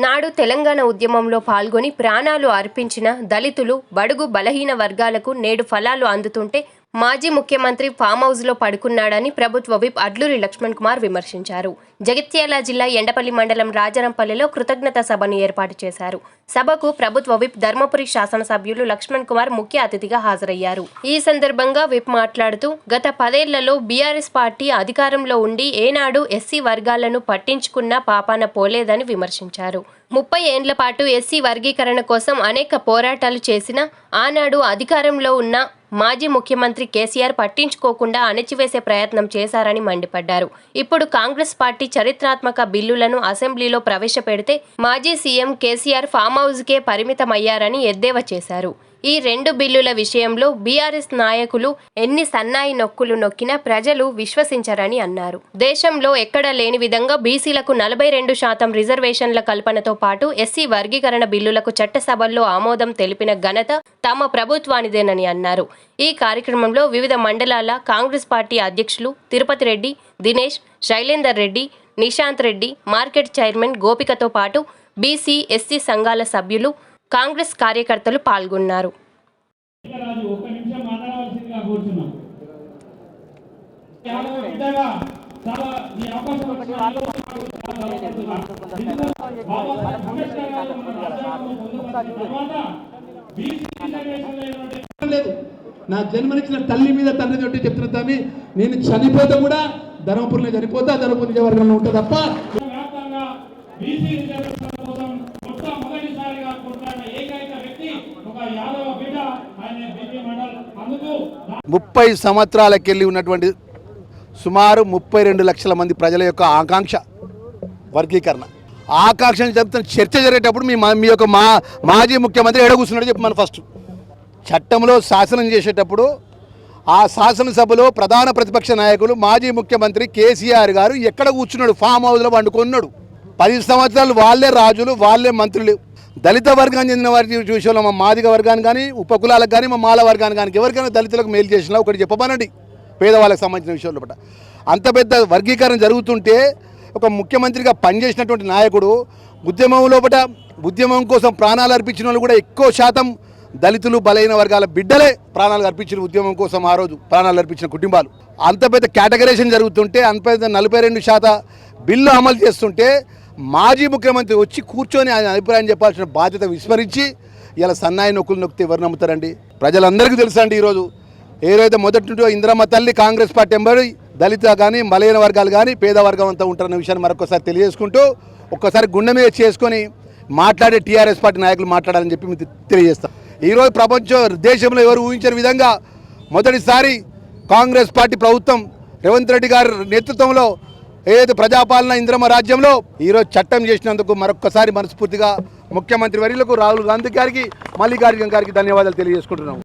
నాడు తెలంగాణ ఉద్యమంలో పాల్గొని ప్రాణాలు అర్పించిన దళితులు బడుగు బలహీన వర్గాలకు నేడు ఫలాలు అందుతుంటే మాజీ ముఖ్యమంత్రి ఫామ్ హౌస్లో పడుకున్నాడని ప్రభుత్వ విప్ అడ్లూరి లక్ష్మణ్ కుమార్ విమర్శించారు. జగిత్యాల జిల్లా ఎండపల్లి మండలం రాజరంపల్లిలో కృతజ్ఞత సభను ఏర్పాటు చేశారు. సభకు ప్రభుత్వ విప్ ధర్మపురి శాసనసభ్యులు లక్ష్మణ్ కుమార్ ముఖ్య అతిథిగా హాజరయ్యారు. ఈ సందర్భంగా విప్ మాట్లాడుతూ గత పదేళ్ళలో బీఆర్ఎస్ పార్టీ అధికారంలో ఉండి ఏనాడు ఎస్సీ వర్గాలను పట్టించుకున్న పాపాన పోలేదని విమర్శించారు. ముప్పై ఏండ్ల పాటు ఎస్సీ వర్గీకరణ కోసం అనేక పోరాటాలు చేసిన ఆనాడు అధికారంలో ఉన్న మాజీ ముఖ్యమంత్రి కేసీఆర్ పట్టించుకోకుండా అణచివేసే ప్రయత్నం చేశారని మండిపడ్డారు. ఇప్పుడు కాంగ్రెస్ పార్టీ చరిత్రాత్మక బిల్లులను అసెంబ్లీలో ప్రవేశపెడితే మాజీ సీఎం కేసీఆర్ ఫామ్ హౌస్కే పరిమితమయ్యారని ఎద్దేవా చేశారు. ఈ రెండు బిల్లుల విషయంలో బీఆర్ఎస్ నాయకులు ఎన్ని సన్నాయి నొక్కులు నొక్కినా ప్రజలు విశ్వసించరని అన్నారు. దేశంలో ఎక్కడా లేని విధంగా బీసీలకు నలభై రెండు శాతం రిజర్వేషన్ల కల్పనతో పాటు ఎస్సీ వర్గీకరణ బిల్లులకు చట్టసభల్లో ఆమోదం తెలిపిన ఘనత తమ ప్రభుత్వానిదేనని అన్నారు. ఈ కార్యక్రమంలో వివిధ మండలాల కాంగ్రెస్ పార్టీ అధ్యక్షులు తిరుపతి రెడ్డి దినేష్ శైలేందర్ రెడ్డి నిశాంత్ రెడ్డి మార్కెట్ చైర్మన్ గోపికతో పాటు బీసీ ఎస్సీ సంఘాల సభ్యులు కాంగ్రెస్ కార్యకర్తలు పాల్గొన్నారు. లేదు నా జన్మనిచ్చిన తల్లి మీద తండ్రి తోటి చెప్తున్న తమ్మి నేను చనిపోతే కూడా ధర్మపురిలో చనిపోతా ధర్మపురి నిజవర్గంలో ఉంటా తప్ప వ్యాప్తంగా బీసీ రిజర్వేషన్ల కోసం మొట్టమొదటిసారిగా కొట్లాడిన ఏకైక వ్యక్తి ఒక యాదవ బిడ్డ ఆయన బీపీ మండల్ అందుకు ముప్పై సంవత్సరాలకెళ్ళి ఉన్నటువంటి సుమారు ముప్పై రెండు లక్షల మంది ప్రజల యొక్క ఆకాంక్ష వర్గీకరణ. ఆకాంక్షను చెప్తున్న చర్చ జరిగేటప్పుడు మీ మీ యొక్క మా మాజీ ముఖ్యమంత్రి ఎడ చెప్పి చెప్పమని ఫస్ట్. చట్టంలో శాసనం చేసేటప్పుడు ఆ శాసనసభలో ప్రధాన ప్రతిపక్ష నాయకులు మాజీ ముఖ్యమంత్రి కేసీఆర్ గారు ఎక్కడ కూర్చున్నాడు? ఫామ్ హౌస్లో వండుకున్నాడు పది సంవత్సరాలు వాళ్ళే రాజులు వాళ్ళే మంత్రులు. దళిత వర్గానికి చెందిన వారి విషయంలో మా మాదిగ వర్గానికి కానీ ఉపకులాలకు కానీ మా మాల వర్గానికి కానీ. ఎవరికైనా దళితులకు మేలు చేసినా ఒకటి చెప్పమనండి. పేదవాళ్ళకి సంబంధించిన విషయంలో పట్ల అంత పెద్ద వర్గీకరణ జరుగుతుంటే ఒక ముఖ్యమంత్రిగా పనిచేసినటువంటి నాయకుడు ఉద్యమం లోపల ఉద్యమం కోసం ప్రాణాలు అర్పించిన వాళ్ళు కూడా ఎక్కువ శాతం దళితులు బలైన వర్గాల బిడ్డలే ప్రాణాలు అర్పించిన ఉద్యమం కోసం ఆ రోజు ప్రాణాలు అర్పించిన కుటుంబాలు. అంత పెద్ద కేటగరైజేషన్ జరుగుతుంటే అంత పెద్ద నలభై రెండు శాతం బిల్లు అమలు చేస్తుంటే మాజీ ముఖ్యమంత్రి వచ్చి కూర్చొని ఆయన అభిప్రాయం చెప్పాల్సిన బాధ్యత విస్మరించి ఇలా సన్నాయి నొక్కులు నొక్కితే ఎవరు నమ్ముతారండి? ప్రజలందరికీ తెలుసండి ఈరోజు? ఏదైతే మొదటి నుండి ఇందిరమ్మ తల్లి కాంగ్రెస్ పార్టీ ఎంబడి దళిత కానీ బలహీన వర్గాలు కానీ పేదవర్గం అంతా ఉంటారన్న విషయాన్ని మరొకసారి తెలియజేసుకుంటూ ఒక్కసారి గుండె మీద చేసుకొని మాట్లాడే టీఆర్ఎస్ పార్టీ నాయకులు మాట్లాడాలని చెప్పి మీకు తెలియజేస్తాం. ఈరోజు ప్రపంచం దేశంలో ఎవరు ఊహించిన విధంగా మొదటిసారి కాంగ్రెస్ పార్టీ ప్రభుత్వం రేవంత్ రెడ్డి గారి నేతృత్వంలో ఏదైతే ప్రజాపాలన ఇంద్రమ రాజ్యంలో ఈరోజు చట్టం చేసినందుకు మరొక్కసారి మనస్ఫూర్తిగా ముఖ్యమంత్రి వర్యులకు రాహుల్ గాంధీ గారికి మల్లికార్జున గారికి ధన్యవాదాలు తెలియజేసుకుంటున్నాం